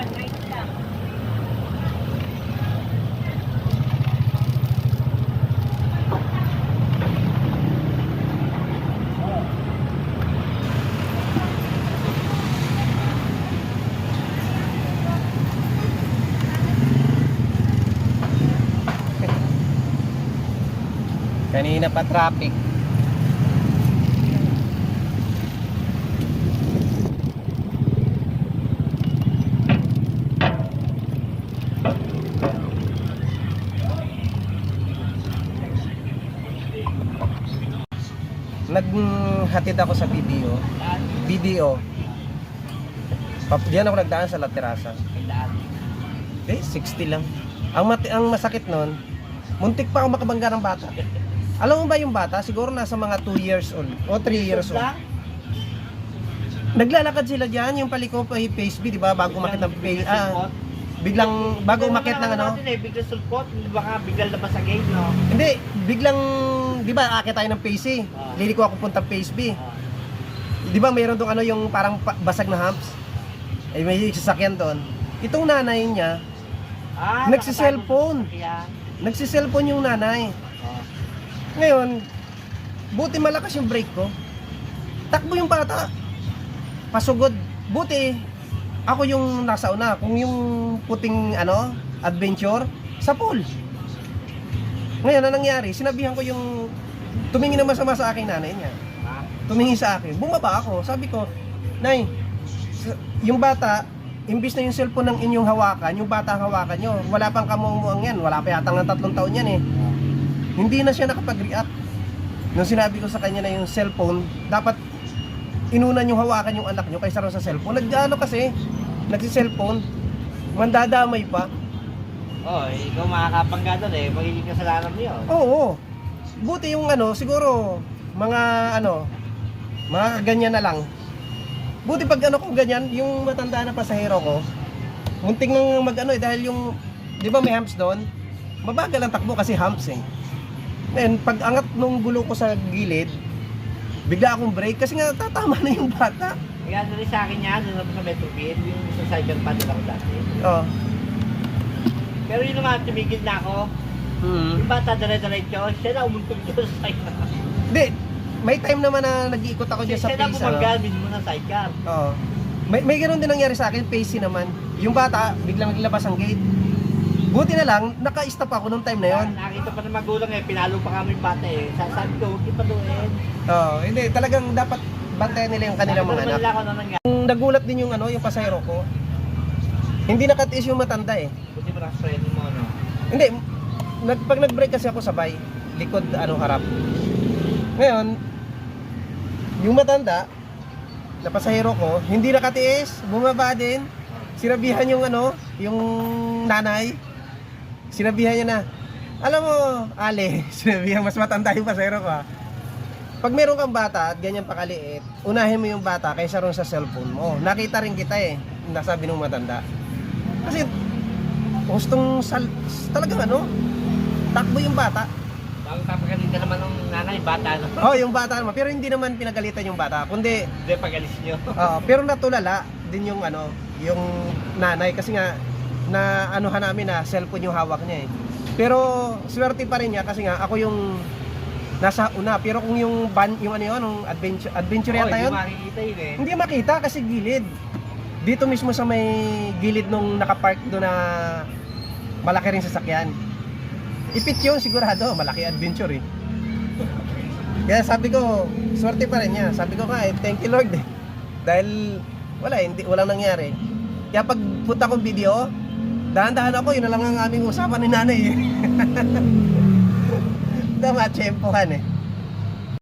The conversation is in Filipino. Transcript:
yan, right lang. Kanina pa traffic. Naghatid ako sa BDO. BDO. Diyan ako nagdaan sa La Terraza. Eh, 60 lang. Ang mati ang masakit nun, muntik pa ako makabangga ng bata. Alam mo ba yung bata? Siguro nasa mga 2 years old o 3 years old. Naglalakad sila diyan, yung paliko pa yung face B, di ba? Bago umakit ng face, ah, biglang, bago umakit ng ano. Natin eh, biglang sulpot, baka biglang labas sa gate, no? Hindi, biglang, di ba, akit tayo ng face C. Ah. Liliko ako punta face B. Di ba, mayroon doon ano yung parang pa- basag na humps? Eh, may sasakyan doon. Itong nanay niya, Ah, Nagsiselfone. sasakyan. nagsiselfone yung nanay. Oh. Ngayon, buti malakas yung brake ko. Takbo yung bata. Pasugod. Buti, ako yung nasa una. Kung yung puting ano, adventure, sa pool. Ngayon, ano nangyari? Sinabihan ko yung tumingin naman sama sa akin nanay niya. Tumingin sa akin. Bumaba ako. Sabi ko, Nay, yung bata, imbis na yung cellphone ng inyong hawakan, yung bata ang hawakan nyo. Wala pang kamuang yan. Wala pa yata ng tatlong taon yan eh. Hindi na siya nakapag-react. Nung sinabi ko sa kanya na yung cellphone, dapat inunan yung hawakan yung anak nyo kaysa rin sa cellphone. Nag-ano kasi, nagsi-cellphone, mandadamay pa. Oh, ikaw makakapangga doon eh, magiging kasalanan mo yun. Oo. Buti yung ano, siguro, mga ano, mga ganyan na lang. Buti pag ano ko ganyan, yung matanda na pasahero ko, munting nang mag ano eh, dahil yung, di ba may humps doon? Mabagal ang takbo kasi humps eh. Then, pag angat nung gulo ko sa gilid, bigla akong brake kasi nga tatama na yung bata. Kaya rin sa akin yan, doon sa Metro Beat, yung sa cycle pad ako dati. Oh. Pero yun naman, tumigil na ako. Mm. Yung bata dire-diretso, siya na umuntog doon sa cycle. Hindi, may time naman na nag-iikot ako dyan sa Siya na bumangga Ano. mismo ng sidecar. Oo. May, may ganun din nangyari sa akin, pacey naman. Yung bata, biglang naglabas ang gate. Buti na lang, naka-stop ako nung time na yon. Nakita pa ng magulang eh, pinalo pa kami yung bata eh. Sasabi ko, huwag ipaluin. Oo, hindi, talagang dapat bantayan nila yung kanilang mga anak. Nila ako na nangyari. Kung nagulat din yung ano, yung pasahero ko, hindi nakatiis yung matanda eh. Buti mo friend mo, no? Hindi, nag, pag nag-brake kasi ako sabay, likod, ano, harap. Ngayon, yung matanda, na pasahero ko, hindi nakatiis, bumaba din, sinabihan yung ano, yung nanay, sinabihan niya na, alam mo, Ale, sinabihan mas matanda yung pasahero ko ha. Pag meron kang bata at ganyan pakaliit, unahin mo yung bata kaysa ron sa cellphone mo. Nakita rin kita eh, nasabi nung matanda. Kasi gustong sal talagang ano, takbo yung bata. Bakit papagaling ka naman ng nanay, bata no? Oh, yung bata naman, pero hindi naman pinagalitan yung bata, kundi Hindi, pagalis nyo. Oo, pero natulala din yung ano, yung nanay kasi nga na anuhan namin na cellphone yung hawak niya eh. Pero swerte pa rin niya kasi nga ako yung nasa una, pero kung yung ban, yung ano yun, yung adventure adventure Oh, yata hindi yun, makikita yun eh. hindi makita kasi gilid. Dito mismo sa may gilid nung nakapark doon na malaki rin sasakyan. Ipit yun sigurado, malaki adventure eh. Kaya sabi ko, swerte pa rin niya. Sabi ko nga eh, thank you Lord eh. Dahil wala, hindi, walang nangyari. Kaya pag punta kong video, dahan-dahan ako, yun na lang ang aming usapan ni nanay eh. Tama, tsempohan eh.